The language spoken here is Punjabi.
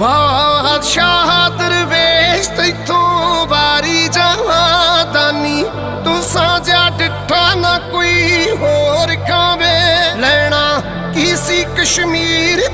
ਬਾਦਸ਼ਾਹ ਦਰਵੇਸ਼, ਤੈਥੋਂ ਵਾਰੀ ਜਹਾਦਾਨੀ। ਤੂੰ ਸਾਜਾ ਡਿੱਠਾ ਨਾ ਕੋਈ ਹੋਰ ਖਾਵੇ। ਲੈਣਾ ਕੀ ਸੀ ਕਸ਼ਮੀਰ